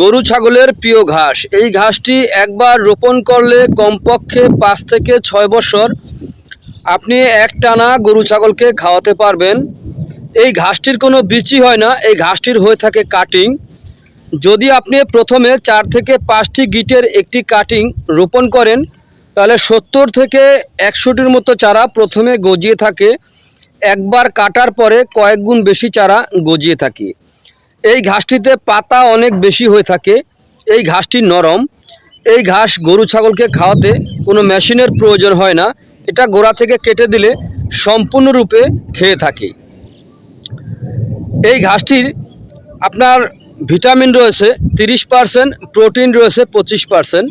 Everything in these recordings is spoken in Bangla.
গরু ছাগলের প্রিয় ঘাস। এই ঘাসটি একবার রোপণ করলে কমপক্ষে পাঁচ থেকে ছয় বছর আপনি এক টানা গরু ছাগলকে খাওয়াতে পারবেন। এই ঘাসটির কোনো বিচি হয় না, এই ঘাসটির হয়ে থাকে কাটিং। যদি আপনি প্রথমে চার থেকে পাঁচটি গিটের একটি কাটিং রোপণ করেন, তাহলে সত্তর থেকে একশোটির মতো চারা প্রথমে গজিয়ে থাকে। একবার কাটার পরে কয়েক গুণ বেশি চারা গজিয়ে থাকে। এই ঘাসটিতে পাতা অনেক বেশি হয়ে থাকে। এই ঘাসটি নরম। এই ঘাস গরু ছাগলকে খাওয়াতে কোনো মেশিনের প্রয়োজন হয় না। এটা গোড়া থেকে কেটে দিলে সম্পূর্ণরূপে খেয়ে থাকে। এই ঘাসটির আপনার ভিটামিন রয়েছে তিরিশ পার্সেন্ট, প্রোটিন রয়েছে পঁচিশ পার্সেন্ট।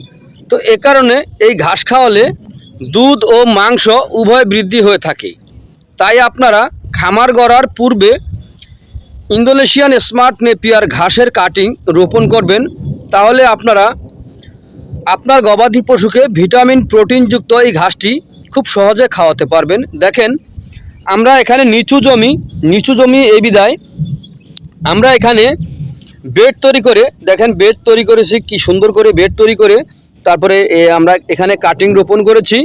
তো এ কারণে এই ঘাস খাওয়ালে দুধ ও মাংস উভয় বৃদ্ধি হয়ে থাকে। তাই আপনারা খামার গড়ার পূর্বে ইন্দোনেশিয়ান স্মার্ট নেপিয়ার ঘাসের কাটিং রোপণ করবেন। তাহলে আপনারা আপনার গবাদি পশুকে ভিটামিন প্রোটিনযুক্ত এই ঘাসটি খুব সহজে খাওয়াতে পারবেন। দেখেন, আমরা এখানে নিচু জমি নিচু জমি এই বিদায়। আমরা এখানে বেড তৈরি করে, দেখেন বেড তৈরি করেছি, কি সুন্দর করে বেড তৈরি করে। তারপরে আমরা এখানে কাটিং রোপণ করেছি।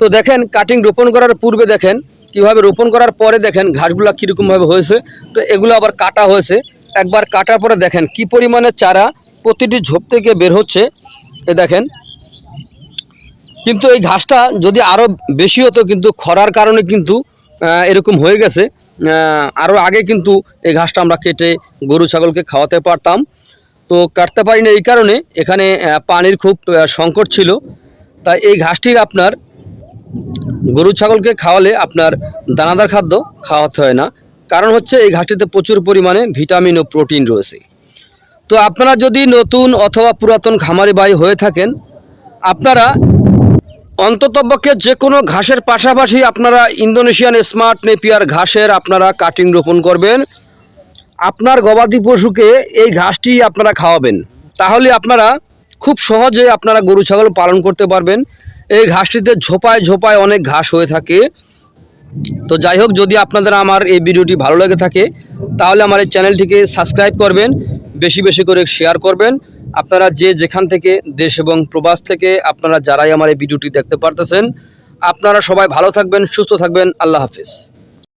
তো দেখেন, কাটিং রোপণ করার পূর্বে দেখেন কীভাবে রোপণ করার পরে দেখেন ঘাসগুলো কীরকমভাবে হয়েছে, তো এগুলো আবার কাটা হয়েছে। একবার কাটার পরে দেখেন কি পরিমাণে চারা প্রতিটি ঝোপ থেকে বের হচ্ছে, এ দেখেন। কিন্তু এই ঘাসটা যদি আরও বেশি হতো কিন্তু খরার কারণে কিন্তু এরকম হয়ে গেছে। আরও আগে কিন্তু এই ঘাসটা আমরা কেটে গরু ছাগলকে খাওয়াতে পারতাম। তো কাটতে পারি না এই কারণে এখানে পানির খুব সংকট ছিল। তাই এই ঘাসটির আপনার গরু ছাগলকে খাওয়ালে আপনার দানাদার খাদ্য খাওয়াতে হয় না। কারণ হচ্ছে এই ঘাসটিতে প্রচুর পরিমাণে ভিটামিন ও প্রোটিন রয়েছে। তো আপনারা যদি নতুন অথবা পুরাতন খামারি বাই হয়ে থাকেন, আপনারা অন্ততপক্ষে যে কোনো ঘাসের পাশাপাশি আপনারা ইন্দোনেশিয়ান স্মার্ট নেপিয়ার ঘাসের আপনারা কাটিং রোপণ করবেন। আপনার গবাদি পশুকে এই ঘাসটি আপনারা খাওয়াবেন। তাহলে আপনারা খুব সহজে আপনারা গরু ছাগল পালন করতে পারবেন। এই ঘাসটিতে ঝোপায় ঝোপায় অনেক ঘাস হয়ে থাকে। তো যাই হোক, যদি আপনাদের আমার এই ভিডিওটি ভালো লেগে থাকে, তাহলে আমার এই চ্যানেলটিকে সাবস্ক্রাইব করবেন, বেশি বেশি করে শেয়ার করবেন। আপনারা যে যেখান থেকে দেশ এবং প্রবাস থেকে আপনারা যারাই আমার এই ভিডিওটি দেখতে পারতেছেন, আপনারা সবাই ভালো থাকবেন, সুস্থ থাকবেন, আল্লাহ হাফিজ।